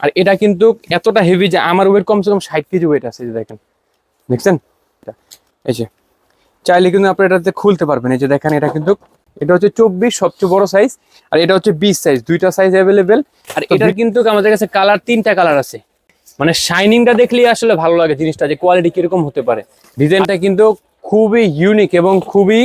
আর এটা কিন্তু এতটা হেভি যে আমার ওয়েট কমসে কম ষাট কেজি ওয়েট আছে যে দেখেন। দেখছেন? এই যে। চাইলে কিন্তু আপনি এটাতে খুলতে পারবেন এই যে দেখেন এটা কিন্তু এটা হচ্ছে চব্বিশ সবচেয়ে বড় সাইজ আর এটা হচ্ছে বিশ সাইজ দুইটা সাইজ অ্যাভেলেবেল আর এটার কিন্তু আমাদের কাছে কালার তিনটা কালার আছে। মানে শাইনিংটা দেখলেই আসলে ভালো লাগে জিনিসটা যে কোয়ালিটি কীরকম হতে পারে। ডিজাইনটা কিন্তু খুবই ইউনিক এবং খুবই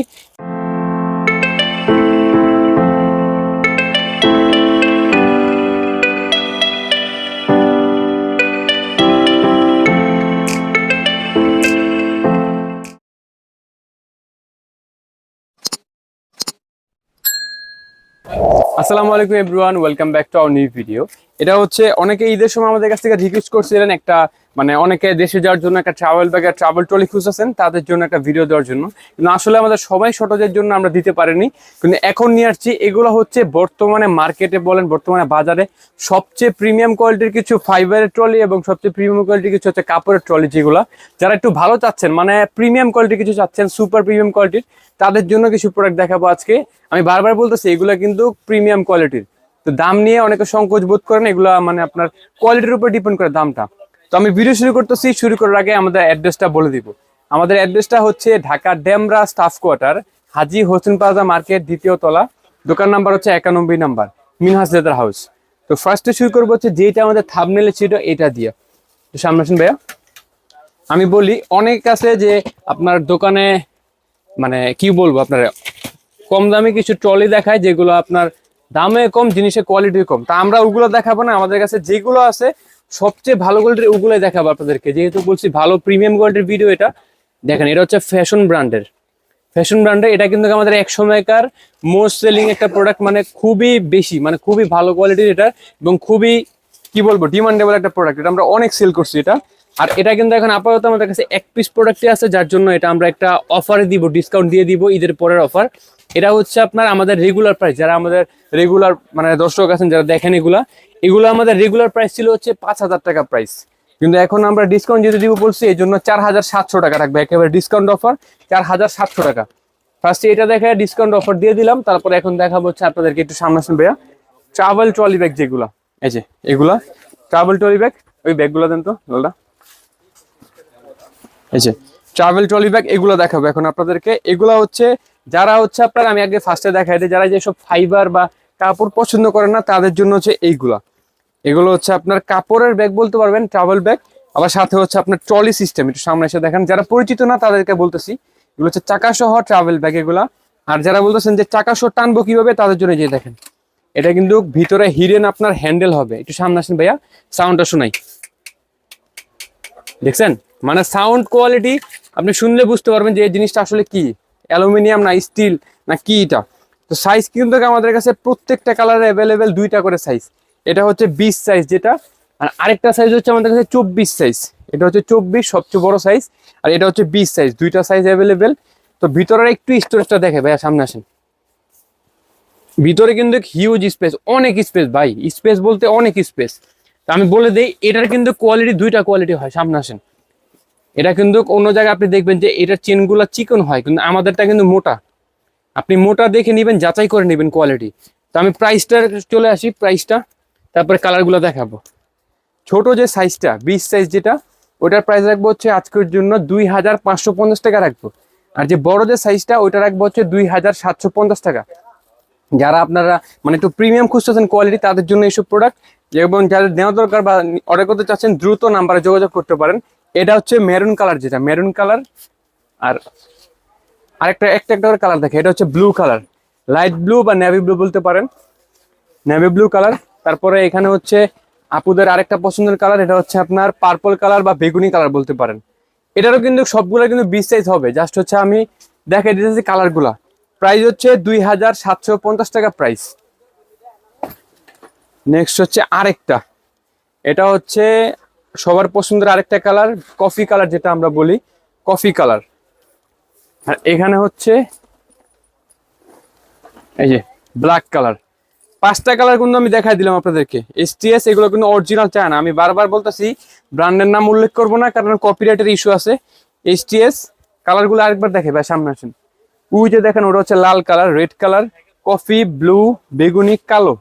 আসসালামু আলাইকুম everyone, welcome back to our new video. এটা হচ্ছে অনেকে ঈদের সময় আমাদের কাছ থেকে রিকোয়েস্ট করছিলেন একটা মানে অনেকে দেশে যাওয়ার জন্য একটা ট্রাভেল ব্যাগ ট্রাভেল ট্রলি খুঁজতেছেন, তাদের জন্য একটা ভিডিও দেওয়ার জন্য। কিন্তু আসলে আমাদের সবাই শর্টেজের জন্য আমরা দিতে পারিনি। কিন্তু এখন নিয়ে আসছি, এগুলো হচ্ছে বর্তমানে মার্কেটে বলেন, বর্তমানে বাজারে সবচেয়ে প্রিমিয়াম কোয়ালিটির কিছু ফাইবারের ট্রলি এবং সবচেয়ে প্রিমিয়াম কোয়ালিটির কিছু হচ্ছে কাপড়ের ট্রলি যেগুলো। যারা একটু ভালো চাচ্ছেন মানে প্রিমিয়াম কোয়ালিটির কিছু চাচ্ছেন সুপার প্রিমিয়াম কোয়ালিটির তাদের জন্য কিছু প্রোডাক্ট দেখাবো আজকে। আমি বারবার বলতেছি, এগুলো কিন্তু প্রিমিয়াম কোয়ালিটির তো দাম নিয়ে অনেকে সংকোচ বোধ করেন, এগুলো মানে আপনার কোয়ালিটির উপর ডিপেন্ড করে দামটা। তো আমি ভিডিও শুরু করতেছি, শুরু করার আগে আমাদের অ্যাড্রেসটা বলে দিব। আমাদের অ্যাড্রেসটা হচ্ছে Dhaka Demra staff quarter Haji Hossain plaza market, দ্বিতীয় তলা। দোকান নাম্বার হচ্ছে একানব্বই নাম্বার মিনহাস লেদার হাউস তো ফার্স্টে শুরু করব হচ্ছে যেটা আমাদের থাবনেলে ছিল এটা দিয়ে। সামনে আসুন ভাইয়া। আমি বলি, অনেক আছে যে আপনার দোকানে মানে কি বলব আপনার, কম দামে কিছু ট্রলি দেখায় যেগুলো আপনার দামে কম, জিনিসের কোয়ালিটি কম। তা আমরা ওগুলো দেখাবো না, আমাদের কাছে যেগুলো আছে সবচেয়ে ভালো কোয়ালিটির ওগুলোই দেখাবো আপনাদেরকে। যেহেতু বলছি ভালো প্রিমিয়াম কোয়ালিটির ভিডিও এটা। দেখেন, এটা হচ্ছে ফ্যাশন ব্র্যান্ডের ফ্যাশন ব্র্যান্ডের এটা কিন্তু আমাদের এক সময়কার মোস্ট সেলিং একটা প্রোডাক্ট মানে খুবই বেশি মানে খুবই ভালো কোয়ালিটির এটা এবং খুবই, কি বলব ডিমান্ডেবল একটা প্রোডাক্ট এটা আমরা অনেক সেল করছি এটা। আর এটা কিন্তু এখন আপাতত আমাদের কাছে এক পিস প্রোডাক্টই আছে, যার জন্য এটা আমরা একটা অফারে দিব ডিসকাউন্ট দিয়ে দিব ঈদের পরের অফার এটা হচ্ছে আপনার আমাদের রেগুলার প্রাইস যারা আমাদের রেগুলার মানে দর্শক আছেন, যারা দেখেন এগুলা এগুলো আমাদের রেগুলার প্রাইস ছিল হচ্ছে পাঁচ হাজার টাকা প্রাইস কিন্তু এখন আমরা ডিসকাউন্ট যেতে দিব বলছি এই জন্য চার হাজার সাতশো টাকা রাখবে। একেবারে ডিসকাউন্ট অফার চার হাজার সাতশো টাকা। ফার্স্টে এটা দেখে ডিসকাউন্ট অফার দিয়ে দিলাম, তারপরে এখন দেখাবো হচ্ছে আপনাদেরকে একটু সামনে আসুন ভাইয়া। ট্রাভেল ট্রলি ব্যাগ যেগুলো, এই যে এগুলা ট্রাভেল ট্রলি ব্যাগ ওই ব্যাগগুলো দেন তো লালটা এই যে ট্রাভেল ট্রলি ব্যাগ এগুলো দেখাবো এখন আপনাদেরকে। এগুলো হচ্ছে, যারা হচ্ছে আপনার, আমি আগে ফার্স্টে দেখাই যারা যেসব ফাইবার বা কাপড় পছন্দ করে না, তাদের জন্য হচ্ছে এইগুলা। এগুলো হচ্ছে আপনার কাপড়ের ব্যাগ বলতে পারবেন ট্রাভেল ব্যাগ আবার সাথে হচ্ছে আপনার ট্রলি সিস্টেম একটু সামনে এসে দেখেন। যারা পরিচিত না, তাদেরকে বলতেছি, এগুলো হচ্ছে চাকা সহ ট্রাভেল ব্যাগ এগুলা। আর যারা বলতেছেন যে চাকা সহ টানবো কীভাবে, তাদের জন্য যে দেখেন, এটা কিন্তু ভিতরে হিরেন আপনার হ্যান্ডেল হবে। একটু সামনে আসেন ভাইয়া সাউন্ডটা শোনাই। দেখছেন? মানে সাউন্ড কোয়ালিটি আপনি শুনলে বুঝতে পারবেন যে এই জিনিসটা আসলে কি? অ্যালুমিনিয়াম না স্টিল না কি এটা? তো সাইজ কিন্তু আমাদের কাছে প্রত্যেকটা কালারে অ্যাভেলেবেল দুইটা করে সাইজ এটা হচ্ছে বিশ সাইজ যেটা, আর আরেকটা সাইজ হচ্ছে আমাদের কাছে চব্বিশ সাইজ এটা হচ্ছে চব্বিশ, সবচেয়ে বড় সাইজ আর এটা হচ্ছে বিশ সাইজ দুইটা সাইজ অ্যাভেলেবেল তো ভিতরের একটু স্টোরেজটা দেখে, ভাইয়া, সামনে আসেন। ভিতরে কিন্তু হিউজ স্পেস অনেক স্পেস ভাই। স্পেস বলতে অনেক স্পেস তা আমি বলে দিই, এটার কিন্তু কোয়ালিটি দুইটা কোয়ালিটি হয়। সামনে আসেন। এটা কিন্তু অন্য জায়গায় আপনি দেখবেন যে এটার চেনগুলো চিকন হয়, কিন্তু আমাদেরটা কিন্তু মোটা। আপনি মোটা দেখে নেবেন, যাচাই করে নেবেন কোয়ালিটি তো আমি প্রাইসটা চলে আসি প্রাইসটা তারপরে কালারগুলো দেখাবো। ছোট যে সাইজটা বিশ সাইজ যেটা, ওটার প্রাইস রাখব হচ্ছে আজকের জন্য দুই হাজার পাঁচশো পঞ্চাশ টাকা রাখব। আর যে বড় যে সাইজটা ওইটা রাখব হচ্ছে দুই হাজার সাতশো পঞ্চাশ টাকা। যারা আপনারা মানে একটু প্রিমিয়াম খুঁজতেছেন কোয়ালিটি তাদের জন্য এইসব প্রোডাক্ট এবং যাদের নেওয়া দরকার বা অর্ডার করতে চাচ্ছেন, দ্রুত নাম্বারে যোগাযোগ করতে পারেন। এটা হচ্ছে মেরুন কালার যেটা মেরুন কালার আর আরেকটা, একটা একটা করে কালার দেখে, এটা হচ্ছে ব্লু কালার লাইট ব্লু বা নেভি ব্লু বলতে পারেন। নেভি ব্লু কালার তারপরে এখানে হচ্ছে আপুদের আরেকটা পছন্দের কালার, এটা হচ্ছে আপনার পার্পল কালার বা বেগুনি কালার বলতে পারেন। এটারও কিন্তু সবগুলো কিন্তু বিশ সাইজ হবে। জাস্ট হচ্ছে আমি দেখে দিতেছি কালারগুলা। প্রাইস হচ্ছে দুই হাজার সাতশো পঞ্চাশ টাকা প্রাইস নেক্সট হচ্ছে আরেকটা। এটা হচ্ছে সবার পছন্দের আরেকটা কালার কফি কালার যেটা আমরা বলি কফি কালার। আর এখানে হচ্ছে এই যে ব্ল্যাক কালার। পাঁচটা কালার কিন্তু আমি দেখাই দিলাম আপনাদেরকে। এসটিএস এগুলো কিন্তু অরিজিনাল চায় না আমি বারবার বলতেছি ব্র্যান্ডের নাম উল্লেখ করব না, কারণ কপিরাইটের ইস্যু আছে। এসটিএস কালারগুলো আরেকবার দেখে, ভাই, সামনে আসেন। ওই যে দেখেন, ওটা হচ্ছে লাল colour red colour coffee blue বেগুনি, কালো।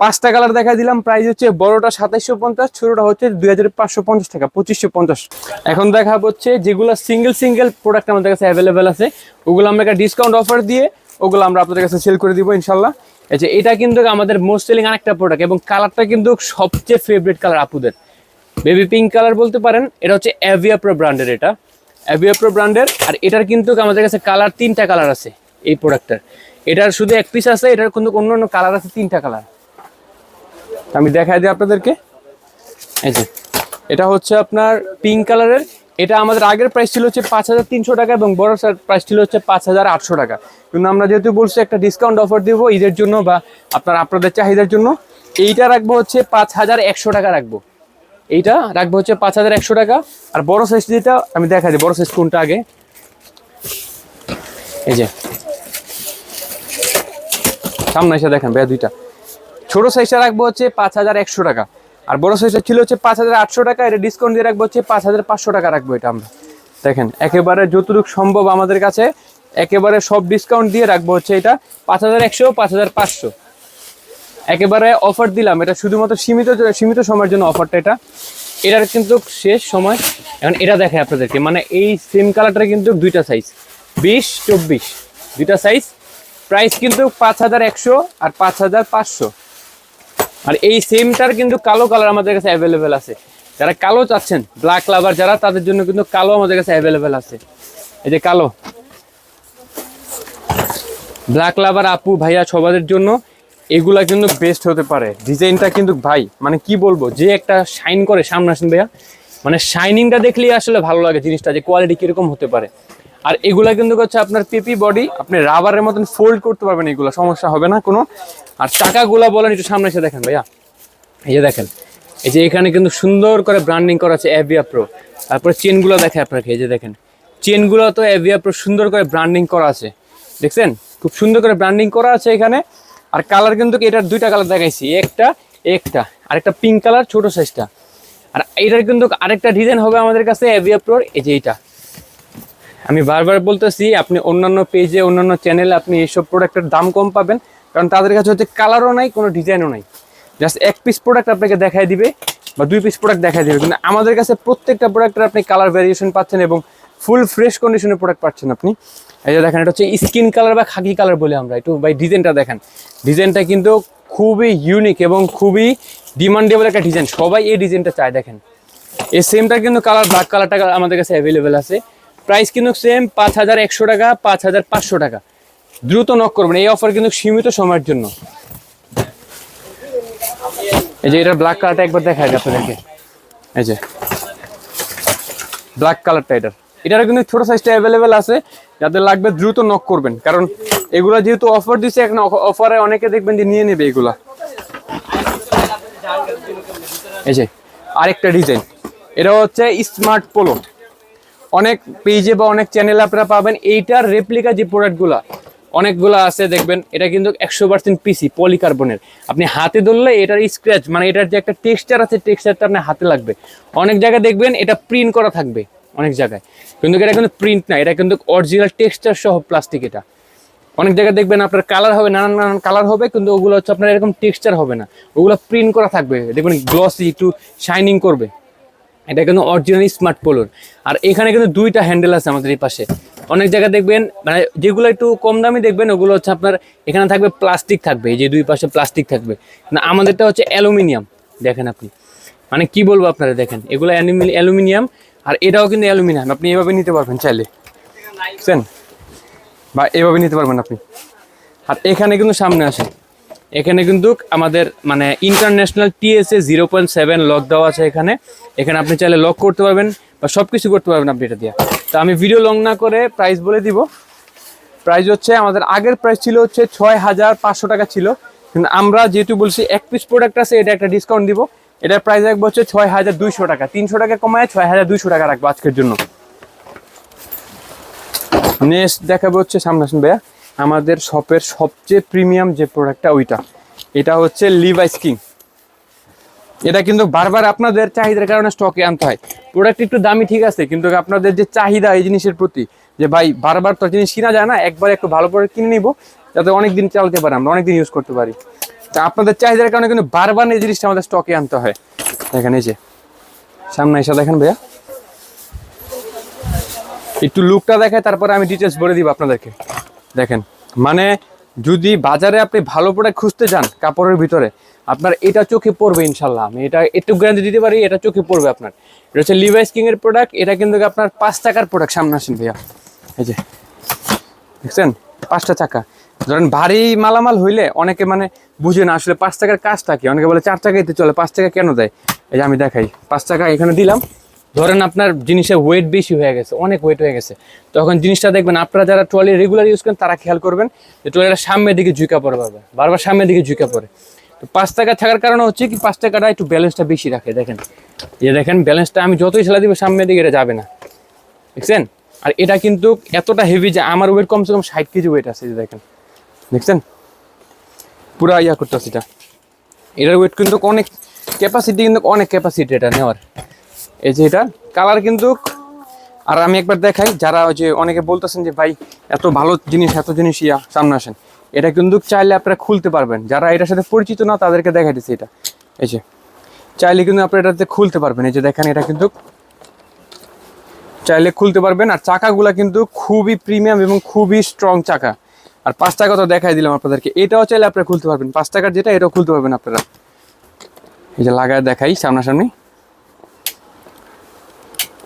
পাঁচটা কালার দেখা দিলাম প্রাইস হচ্ছে বড়টা সাতাইশশো পঞ্চাশ, ছোটটা হচ্ছে দুই হাজার পাঁচশো পঞ্চাশ টাকা, পঁচিশশো পঞ্চাশ। এখন দেখা হচ্ছে যেগুলো সিঙ্গেল সিঙ্গেল প্রোডাক্ট আমাদের কাছে অ্যাভেলেবেল আছে, ওগুলো আমরা একটা ডিসকাউন্ট অফার দিয়ে, ওগুলো আমরা আপনাদের কাছে সেল করে দিব, ইনশাল্লাহ। যে এটা কিন্তু আমাদের মোস্ট সেলিং আরেকটা প্রোডাক্ট এবং কালারটা কিন্তু সবচেয়ে ফেভারিট কালার আপুদের। বেবি পিঙ্ক কালার বলতে পারেন, এটা হচ্ছে অ্যাভিয়াপ্রো ব্র্যান্ডের এটা। অ্যাভিয়াপ্রো ব্র্যান্ডের আর এটার কিন্তু আমাদের কাছে কালার তিনটা কালার আছে এই প্রোডাক্টটার এটার শুধু এক পিস আছে, এটার কিন্তু অন্য অন্য কালার আছে, তিনটা কালার আমি দেখাই দিই আপনাদেরকে। এই যে, এটা হচ্ছে আপনার পিঙ্ক কালারের এটা আমাদের আগের প্রাইস ছিল হচ্ছে পাঁচ হাজার তিনশো টাকা এবং বড় প্রাইস ছিল হচ্ছে পাঁচ হাজার আটশো টাকা। কিন্তু আমরা যেহেতু বলছি একটা ডিসকাউন্ট অফার দিব ঈদের জন্য বা আপনার, আপনাদের চাহিদার জন্য, এইটা রাখব হচ্ছে পাঁচ হাজার একশো টাকা রাখব। এইটা রাখব হচ্ছে পাঁচ হাজার একশো টাকা। আর বড় সাইজ যেটা, আমি দেখা দিই, বড় সাইজ কোনটা আগে? এই যে। সামনে এসে দেখেন ভাইয়া দুইটা। ছোট সাইজটা রাখব হচ্ছে পাঁচ হাজার একশো টাকা। আর বড় সাইজটা ছিল হচ্ছে পাঁচ হাজার আটশো টাকা, এটা ডিসকাউন্ট দিয়ে রাখব হচ্ছে পাঁচ হাজার পাঁচশো টাকা রাখব এটা আমরা। দেখেন, একেবারে যতটুকু সম্ভব আমাদের কাছে, একেবারে সব ডিসকাউন্ট দিয়ে রাখব হচ্ছে এটা পাঁচ হাজার একশো, পাঁচ হাজার পাঁচশো। একেবারে অফার দিলাম, এটা শুধুমাত্র সীমিত সীমিত সময়ের জন্য অফারটা এটা। এটার কিন্তু শেষ সময়, এখন এটা দেখে আপনাদেরকে মানে এই সেম কালারটা কিন্তু দুইটা সাইজ বিশ, চব্বিশ, দুইটা সাইজ প্রাইস কিন্তু পাঁচ হাজার একশো আর পাঁচ হাজার পাঁচশো। আর এই সেমটার কিন্তু কালো কালার আমাদের কাছে অ্যাভেলেবেল আছে। যারা কালো চাচ্ছেন ব্ল্যাক লাভার যারা, তাদের জন্য কিন্তু কালো আমাদের কাছে অ্যাভেলেবেল আছে। এই যে কালো। ব্ল্যাক লাভার আপু, ভাইয়া, সবাদের জন্য এগুলা কিন্তু বেস্ট হতে পারে। ডিজাইনটা কিন্তু ভাই মানে কি বলব, যে একটা শাইন করে, সামনে আসেন ভাইয়া। মানে শাইনিংটা দেখলেই আসলে ভালো লাগে জিনিসটা, যে কোয়ালিটি কীরকম হতে পারে। আর এগুলা কিন্তু হচ্ছে আপনার পিপি বডি আপনি রাবারের মতন ফোল্ড করতে পারবেন এগুলো, সমস্যা হবে না কোনো। আর চাকাগুলা বলেন একটু সামনে এসে দেখেন ভাইয়া। এই যে দেখেন, এই যে এখানে কিন্তু সুন্দর করে ব্র্যান্ডিং করা আছে অ্যাভিয়া প্রো তারপরে চেনগুলো দেখে আপনাকে, এই যে দেখেন চেনগুলো তো অ্যাভিয়া প্রো সুন্দর করে ব্র্যান্ডিং করা আছে। দেখছেন? খুব সুন্দর করে ব্র্যান্ডিং করা আছে এখানে। আর কালার কিন্তু এটার দুইটা কালার দেখাইছি, একটা একটা, আর একটা পিঙ্ক কালার ছোট সাইজটা আর এটার কিন্তু আরেকটা ডিজাইন হবে আমাদের কাছে অ্যাভিয়া প্রোর এই যে এইটা। আমি বারবার বলতেছি, আপনি অন্যান্য পেজে অন্যান্য চ্যানেলে আপনি এইসব প্রোডাক্টের দাম কম পাবেন। কারণ তাদের কাছে হচ্ছে কালারও নাই, কোনো ডিজাইনও নাই। জাস্ট এক পিস প্রোডাক্ট আপনাকে দেখাই দিবে বা দুই পিস প্রোডাক্ট দেখাই দিবে। কিন্তু আমাদের কাছে প্রত্যেকটা প্রোডাক্টের আপনি কালার ভ্যারিয়েশন পাচ্ছেন এবং ফুল ফ্রেশ কন্ডিশনের প্রোডাক্ট পাচ্ছেন আপনি। এই যে দেখেন, এটা হচ্ছে স্কিন কালার বা খাকি কালার বলে আমরা, একটু ভাই ডিজাইনটা দেখেন। ডিজাইনটা কিন্তু খুবই ইউনিক এবং খুবই ডিমান্ডেবল একটা ডিজাইন সবাই এই ডিজাইনটা চায়, দেখেন। এই সেমটা কিন্তু কালার ব্ল্যাক কালারটা আমাদের কাছে অ্যাভেলেবেল আছে। প্রাইস কিন্তু সেম পাঁচ হাজার একশো টাকা, পাঁচ হাজার পাঁচশো টাকা। দ্রুত নক করবেন। এই অফার কিন্তু সীমিত সময়ের জন্য। এই যে এটা ব্ল্যাক কালারটা একবার দেখা যায় আপনাদেরকে। এই যে। ব্ল্যাক কালারটা এটার। এটার কিন্তু ছোট সাইজটা অ্যাভেলেবেল আছে। যাদের লাগবে দ্রুত নক করবেন। কারণ এগুলা যেহেতু অফার দিচ্ছে এখন অফারে অনেকে দেখবেন যে নিয়ে নেবে এগুলা। এই যে, আরেকটা ডিজাইন এটা হচ্ছে স্মার্ট পোলো অনেক পেজে বা অনেক চ্যানেলে আপনারা পাবেন। এইটার রেপ্লিকা যে প্রোডাক্টগুলো অনেকগুলো আছে, দেখবেন, এটা কিন্তু একশো পার্সেন্ট পিসি পলিকার্বনের আপনি হাতে ধরলে এটার স্ক্র্যাচ মানে এটার যে একটা টেক্সচার আছে টেক্সচারটা আপনার হাতে লাগবে। অনেক জায়গায় দেখবেন এটা প্রিন্ট করা থাকবে, অনেক জায়গায়। কিন্তু এটা কিন্তু প্রিন্ট না, এটা কিন্তু অরিজিনাল টেক্সচার সহ প্লাস্টিক এটা। অনেক জায়গায় দেখবেন আপনার কালার হবে, নানান নানান কালার হবে, কিন্তু ওগুলো হচ্ছে আপনার এরকম টেক্সচার হবে না। ওগুলো প্রিন্ট করা থাকবে, দেখবেন গ্লসি একটু শাইনিং করবে। এটা কিন্তু অরিজিনাল স্মার্ট পোলোর আর এখানে কিন্তু দুইটা হ্যান্ডেল আছে আমাদের এই পাশে। অনেক জায়গায় দেখবেন মানে যেগুলো একটু কম দামি দেখবেন, ওগুলো হচ্ছে আপনার, এখানে থাকবে প্লাস্টিক থাকবে, এই যে দুই পাশে প্লাস্টিক থাকবে। না, আমাদেরটা হচ্ছে অ্যালুমিনিয়াম, দেখেন আপনি। মানে কি বলব আপনারা দেখেন, এগুলো অ্যালুমিনিয়াম, আর এটাও কিন্তু অ্যালুমিনিয়াম। আপনি এভাবে নিতে পারবেন চাইলে। বুঝছেন? বা এভাবে নিতে পারবেন আপনি। আর এখানে কিন্তু সামনে আসেন এখানে কিন্তু আমাদের মানে international TSA zero point seven lock দেওয়া আছে এখানে। এখানে আপনি চাইলে লক করতে পারবেন বা সব কিছু করতে পারবেন আপনি এটা দিয়ে। তো আমি ভিডিও লং না করে প্রাইস বলে দিব। প্রাইস হচ্ছে আমাদের আগের প্রাইস ছিল হচ্ছে ছয় হাজার পাঁচশো টাকা ছিল। কিন্তু আমরা যেহেতু বলছি এক পিস প্রোডাক্ট আছে, এটা একটা ডিসকাউন্ট দিব। এটার প্রাইস রাখব হচ্ছে ছয় হাজার দুইশো টাকা। তিনশো টাকা কমায় ছয় হাজার দুইশো টাকা রাখব আজকের জন্য। নেক্সট দেখাবো হচ্ছে সামনে ভাইয়া। আমাদের শপের সবচেয়ে প্রিমিয়াম যে প্রোডাক্টটা ওইটা। এটা হচ্ছে লিভাইস কিং এটা কিন্তু বারবার আপনাদের চাহিদার কারণে স্টকে আনতে হয়। প্রোডাক্ট একটু দামি ঠিক আছে, কিন্তু আপনাদের যে চাহিদা এই জিনিসের প্রতি, যে ভাই বারবার তো জিনিস কিনা যায় না, একবার একটু ভালো প্রোডাক্ট কিনে নিব, যাতে অনেক দিন চালাতে পারে আমরা অনেক দিন ইউজ করতে পারি। তা আপনাদের চাহিদার কারণে কিন্তু বারবার এই জিনিসটা আমাদের স্টকে আনতে হয়। দেখেন এই যে, সামনে এসে দেখেন ভাইয়া। একটু লুকটা দেখায়, তারপরে আমি ডিটেলস বলে দিব আপনাদেরকে। দেখেন মানে যদি বাজারে আপনি ভালো প্রোডাক্ট খুঁজতে যান কাপড়ের ভিতরে, আপনার এটা চোখে পড়বে ইনশাল্লাহ আমি। এটা একটু গ্যারান্টি দিতে পারি, এটা চোখে পড়বে আপনার। এটা হচ্ছে লিভাইস কিং এর প্রোডাক্ট এটা কিন্তু আপনার পাঁচ টাকার প্রোডাক্ট সামনে আসেন ভাইয়া। এই যে, দেখছেন? পাঁচটা চাকা। ধরেন ভারী মালামাল হইলে অনেকে মানে বুঝে না আসলে পাঁচ টাকার কাজটা কি? অনেকে বলে, চার টাকাইতে চলে, পাঁচ টাকা কেন দেয়? এই যে আমি দেখাই, পাঁচ টাকা এখানে দিলাম। ধরেন আপনার জিনিসের ওয়েট বেশি হয়ে গেছে, অনেক ওয়েট হয়ে গেছে। তখন জিনিসটা দেখবেন, আপনারা যারা ট্রলি রেগুলার ইউজ করেন, তারা খেয়াল করবেন যে ট্রলিটা সামনের দিকে ঝুঁকা পড়ে বারবার সামনের দিকে ঝুঁকা পড়ে। তো পাঁচ টাকা থাকার কারণে হচ্ছে কি, পাঁচ টাকাটা একটু ব্যালেন্সটা বেশি রাখে, দেখেন। যে দেখেন ব্যালেন্সটা আমি যতই সেলা দিব, সামনের দিকে এটা যাবে না। দেখছেন? আর এটা কিন্তু এতটা হেভি যে আমার ওয়েট কমসে কম ষাট কেজি ওয়েট আছে দেখেন। দেখছেন? পুরা ইয়া করতেছে এটা। এটার ওয়েট কিন্তু অনেক ক্যাপাসিটি কিন্তু অনেক ক্যাপাসিটি এটা নেওয়ার। এই যে এটা কালার কিন্তু আর আমি একবার দেখাই, যারা ওই যে অনেকে বলতেছেন যে, ভাই, এত ভালো জিনিস, এত জিনিস ইয়া, সামনে আসেন। এটা কিন্তু চাইলে আপনারা খুলতে পারবেন। যারা এটার সাথে পরিচিত না, তাদেরকে দেখাই দিচ্ছে এটা। এই যে, চাইলে কিন্তু আপনারা এটাতে খুলতে পারবেন। এই যে দেখেন, এটা কিন্তু চাইলে খুলতে পারবেন। আর চাকাগুলা কিন্তু খুবই প্রিমিয়াম এবং খুবই স্ট্রং চাকা। আর পাঁচ টাকা তো দেখাই দিলাম আপনাদেরকে। এটাও চাইলে আপনারা খুলতে পারবেন। পাঁচ টাকার যেটা, এটাও খুলতে পারবেন আপনারা। এই যে লাগায় দেখাই, সামনাসামনি।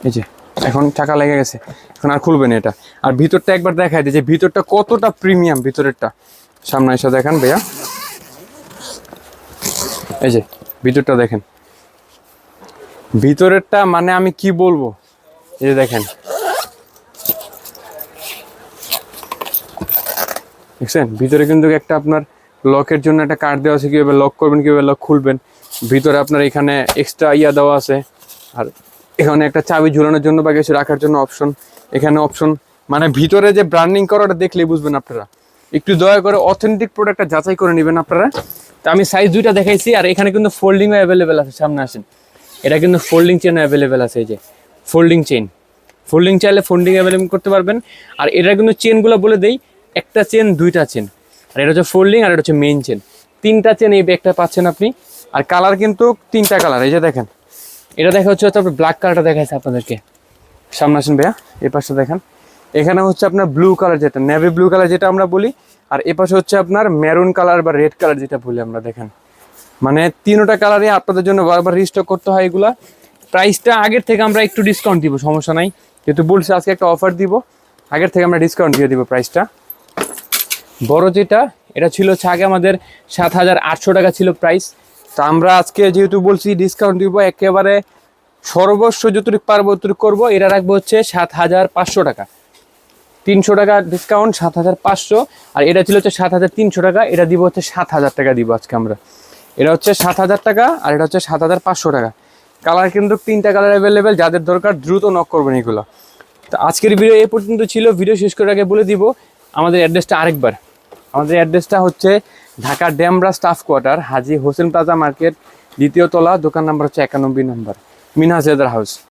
এই যে, এখন চাকা লেগে গেছে, এখন আর খুলবেন এটা। আর ভিতরটা একবার দেখাই দিই যে ভিতরটা কতটা প্রিমিয়াম ভিতরেরটা। সামনে এসে দেখেন ভাইয়া। এই যে, ভিতরটা দেখেন। ভিতরেরটা মানে আমি কি বলব? এই যে দেখেন। দেখছেন? ভিতরে কিন্তু একটা আপনার লকের জন্য একটা কার্ড দেওয়া আছে, কীভাবে লক করবেন, কীভাবে লক খুলবেন। ভিতরে আপনার এখানে এক্সট্রা ইয়া দেওয়া আছে। আর এখানে একটা চাবি ঝুলানোর জন্য বা কিছু রাখার জন্য অপশন এখানে অপশন মানে ভিতরে যে ব্র্যান্ডিং করাটা দেখলেই বুঝবেন আপনারা। একটু দয়া করে অথেন্টিক প্রোডাক্টটা যাচাই করে নেবেন আপনারা। তা আমি সাইজ দুইটা দেখাইছি, আর এখানে কিন্তু ফোল্ডিংও অ্যাভেলেবেল আছে, সামনে আসেন। এটা কিন্তু ফোল্ডিং চেন অ্যাভেলেবেল আছে, এই যে। ফোল্ডিং চেন ফোল্ডিং চাইলে ফোল্ডিং অ্যাভেলেবল করতে পারবেন। আর এটা কিন্তু চেনগুলো বলে দেই, একটা চেন দুইটা চেন আর এটা হচ্ছে ফোল্ডিং আর এটা হচ্ছে মেইন চেন তিনটা চেন এই ব্যাগটা পাচ্ছেন আপনি। আর কালার কিন্তু তিনটা কালার এই যে দেখেন। এটা দেখা হচ্ছে তারপর ব্ল্যাক কালারটা দেখাচ্ছে আপনাদেরকে। সামনে আসেন ভাইয়া, এই পাশে দেখেন। এখানে হচ্ছে আপনার ব্লু কালার যেটা নেভি ব্লু কালার যেটা আমরা বলি, আর এ পাশে হচ্ছে আপনার মেরুন কালার বা রেড কালার যেটা বলি আমরা, দেখেন। মানে তিনোটা কালারে আপনাদের জন্য বারবার রিস্টক করতে হয় এগুলা। প্রাইসটা আগের থেকে আমরা একটু ডিসকাউন্ট দিব, সমস্যা নাই। যেহেতু বলছি আজকে একটা অফার দিব, আগের থেকে আমরা ডিসকাউন্ট দিয়ে দিব প্রাইসটা বড় যেটা, এটা ছিল হচ্ছে আগে আমাদের সাত হাজার আটশো টাকা ছিল প্রাইস তো আমরা আজকে যেহেতু বলছি ডিসকাউন্ট দিব, একেবারে সর্বস্ব যতটুকু পারব ততটুকু করব। এটা রাখব হচ্ছে সাত হাজার পাঁচশো টাকা। তিনশো টাকা ডিসকাউন্ট সাত হাজার পাঁচশো। আর এটা ছিল হচ্ছে সাত হাজার তিনশো টাকা। এটা দিব হচ্ছে সাত হাজার টাকা দিব আজকে আমরা। এটা হচ্ছে সাত হাজার টাকা আর এটা হচ্ছে সাত হাজার পাঁচশো টাকা। কালার কিন্তু তিনটা কালার অ্যাভেলেবেল যাদের দরকার দ্রুত নক করবেন এগুলো। তো আজকের ভিডিও এই পর্যন্ত ছিল। ভিডিও শেষ করার আগে বলে দিব, আমাদের অ্যাড্রেসটা আরেকবার। আমাদের অ্যাড্রেসটা হচ্ছে Dhaka Demra staff quarter, Haji Hossain plaza market, দ্বিতীয় তলা, দোকান নম্বর হচ্ছে একানব্বই নম্বর লেদার হাউস।